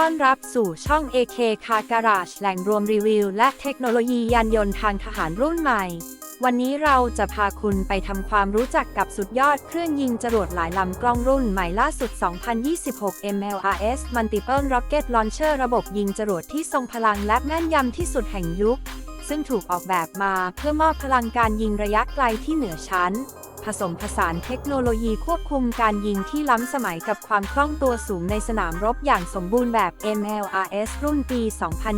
ต้อนรับสู่ช่อง AK Car Garage แหล่งรวมรีวิว และเทคโนโลยียานยนต์ทางทหารรุ่นใหม่ วันนี้เราจะพาคุณไปทำความรู้จักกับสุดยอดเครื่องยิงจรวดหลายลำกล้องรุ่นใหม่ล่าสุด 2026 MLRS Multiple Rocket Launcher ระบบยิงจรวดที่ทรงพลังและแม่นยำที่สุดแห่งยุค ซึ่งถูกออกแบบมาเพื่อมอบพลังการยิงระยะไกลที่เหนือชั้น ผสมผสานเทคโนโลยีควบคุมการยิงที่ล้ำสมัยกับความคล่องตัวสูงในสนามรบอย่างสมบูรณ์แบบ MLRS รุ่นปี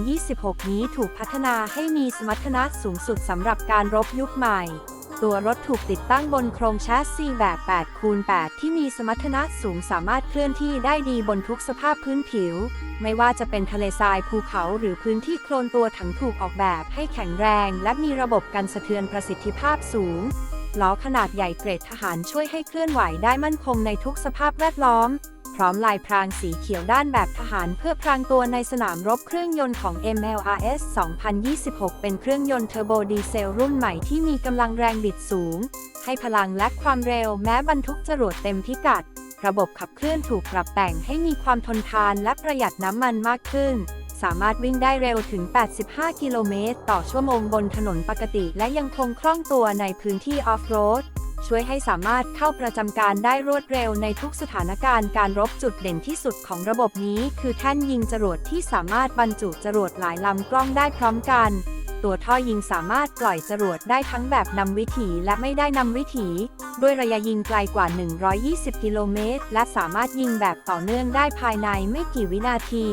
2026 นี้ถูกพัฒนาให้มีสมรรถนะสูงสุดสำหรับการรบยุคใหม่ ตัวรถถูกติดตั้งบนโครงแชสซีแบบ8คูณ8ที่มีสมรรถนะสูงสามารถเคลื่อนที่ได้ดีบนทุกสภาพพื้นผิว ไม่ว่าจะเป็นทะเลทรายภูเขาหรือพื้นที่โคลนตัวถังถูกออกแบบให้แข็งแรง และมีระบบกันสะเทือนประสิทธิภาพสูง ล้อขนาดใหญ่เกรดทหารช่วยให้เคลื่อนไหวได้มั่นคงในทุกสภาพแวดล้อม พร้อมลายพรางสีเขียวด้านแบบทหารเพื่อพรางตัวในสนามรบเครื่องยนต์ของ MLRS 2026 เป็นเครื่องยนต์เทอร์โบดีเซลรุ่นใหม่ที่มีกำลังแรงบิดสูง ให้พลังและความเร็วแม้บรรทุกจรวดเต็มพิกัด ระบบขับเคลื่อนถูกปรับแต่งให้มีความทนทานและประหยัดน้ำมันมากขึ้น สามารถวิ่งได้เร็วถึง 85 กิโลเมตร ต่อชั่วโมงบนถนนปกติ และยังคงคล่องตัวในพื้นที่ออฟโรดช่วยให้สามารถเข้าประจำการได้รวดเร็วในทุกสถานการณ์การรบจุดเด่นที่สุดของระบบนี้ คือแท่นยิงจรวดที่สามารถบรรจุจรวดหลายลำกล้องได้พร้อมกัน ตัวท่อยิงสามารถปล่อยจรวดได้ทั้งแบบนำวิถีและไม่ได้นำวิถี ด้วยระยะยิงไกลกว่า 120 กิโลเมตร และสามารถยิงแบบต่อเนื่องได้ภายในไม่กี่วินาที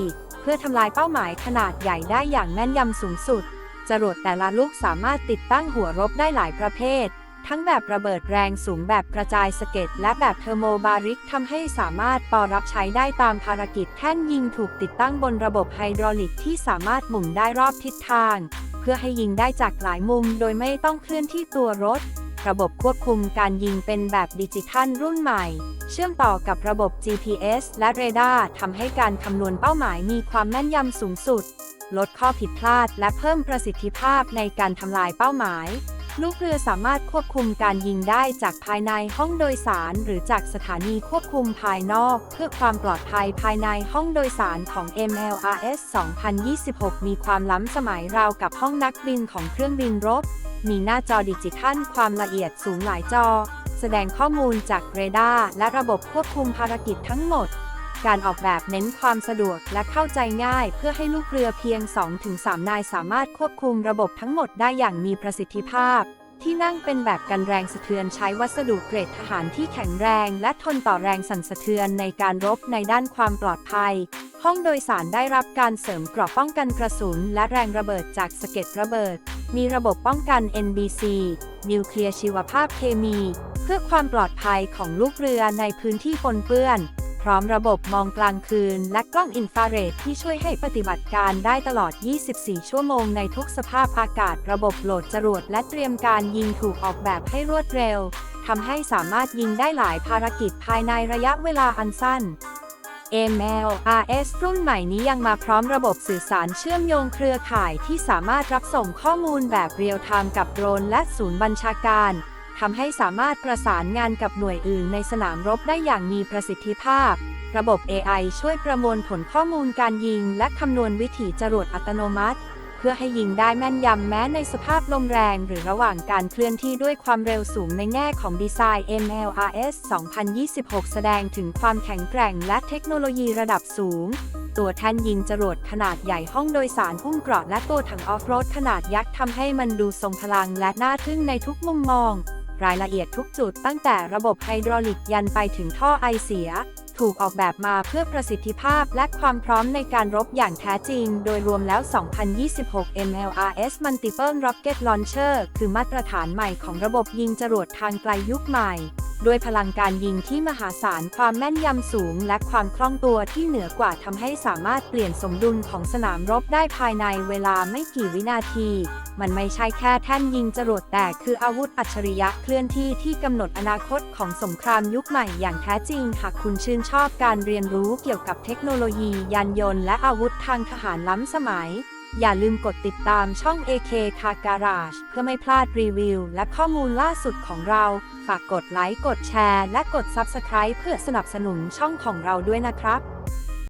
พื่อทำลายเป้าหมายขนาดใหญ่ได้อย่างแม่นยำสูงสุด จรวดแต่ละลูกสามารถติดตั้งหัวรบได้หลายประเภท ทั้งแบบระเบิดแรงสูงแบบกระจายสะเก็ดและแบบเทอร์โมบาริกทำให้สามารถปอรับใช้ได้ตามภารกิจแท่นยิงถูกติดตั้งบนระบบไฮดรอลิกที่สามารถหมุนได้รอบทิศทาง เพื่อให้ยิงได้จากหลายมุมโดยไม่ต้องเคลื่อนที่ตัวรถ ระบบควบคุมการยิงเป็นแบบดิจิทัลรุ่นใหม่ เชื่อมต่อกับระบบ GPS และเรดาร์ทำให้การคำนวณเป้าหมายมีความแม่นยำสูงสุด ลดข้อผิดพลาดและเพิ่มประสิทธิภาพในการทำลายเป้าหมาย ลูกเรือสามารถควบคุมการยิงได้จากภายในห้องโดยสาร หรือจากสถานีควบคุมภายนอก เพื่อความปลอดภัยภายในห้องโดยสารของ MLRS 2026 มีความล้ำสมัยราวกับห้องนักบินของเครื่องบินรบ มีหน้าจอดิจิทัลความละเอียดสูงหลายจอ แสดงข้อมูลจากเรดาร์และระบบควบคุมภารกิจทั้งหมด การออกแบบเน้นความสะดวกและเข้าใจง่าย เพื่อให้ลูกเรือเพียง 2-3 นายสามารถควบคุมระบบทั้งหมดได้อย่างมีประสิทธิภาพ ที่นั่งเป็นแบบกันแรงสะเทือนใช้วัสดุเกรดทหารที่แข็งแรง และทนต่อแรงสั่นสะเทือนในการรบในด้านความปลอดภัย ห้องโดยสารได้รับการเสริมเกราะป้องกันกระสุน และแรงระเบิดจากสะเก็ดระเบิด มีระบบป้องกัน NBC นิวเคลียร์ชีวภาพเคมี เพื่อความปลอดภัยของลูกเรือในพื้นที่ปนเปื้อน พร้อมระบบมองกลางคืน และกล้องอินฟราเรดที่ช่วยให้ปฏิบัติการได้ตลอด 24 ชั่วโมงในทุกสภาพอากาศ ระบบโหลดจรวดและเตรียมการยิงถูกออกแบบให้รวดเร็วทำให้สามารถยิงได้หลายภารกิจภายในระยะเวลาอันสั้น MLRS รุ่นใหม่นี้ยังมาพร้อมระบบสื่อสารเชื่อมโยงเครือข่ายที่สามารถรับส่งข้อมูลแบบเรียลไทม์กับโดรนและศูนย์บัญชาการทำให้สามารถประสานงานกับหน่วยอื่นในสนามรบได้อย่างมีประสิทธิภาพ ระบบ AI ช่วยประมวลผลข้อมูลการยิง และคำนวณวิถีจรวดอัตโนมัติ พื่อให้ยิงได้แม่นยำแม้ในสภาพลมแรงหรือระหว่างการเคลื่อนที่ด้วยความเร็วสูงในแง่ของดีไซน์ MLRS 2026 แสดงถึงความแข็งแกร่งและเทคโนโลยีระดับสูง ตัวแท่นยิงจรวดขนาดใหญ่ห้องโดยสารหุ้มเกราะและตัวถังออฟโรดขนาดยักษ์ทำให้มันดูทรงพลังและน่าทึ่งในทุกมุมมอง รายละเอียดทุกจุดตั้งแต่ระบบไฮดรอลิกยันไปถึงท่อไอเสีย ถูกออกแบบมาเพื่อประสิทธิภาพและความพร้อมในการรบอย่างแท้จริง โดยรวมแล้ว 2026 MLRS Multiple Rocket Launcher คือมาตรฐานใหม่ของระบบยิงจรวดทางไกลยุคใหม่ ด้วยพลังการยิงที่มหาศาลความแม่นยำสูง และความคล่องตัวที่เหนือกว่าทำให้สามารถเปลี่ยนสมดุลของสนามรบได้ภายในเวลาไม่กี่วินาที มันไม่ใช่แค่แท่นยิงจรวดแต่คืออาวุธอัจฉริยะเคลื่อนที่ที่กำหนดอนาคตของสงครามยุคใหม่อย่างแท้จริง หากคุณชื่นชอบการเรียนรู้เกี่ยวกับเทคโนโลยียานยนต์และอาวุธทางทหารล้ำสมัย อย่าลืมกดติดตามช่อง AK Car Garage เพื่อไม่พลาดรีวิว และข้อมูลล่าสุดของเรา ฝากกดไลค์ กดแชร์ และกด Subscribe เพื่อสนับสนุนช่องของเราด้วยนะครับ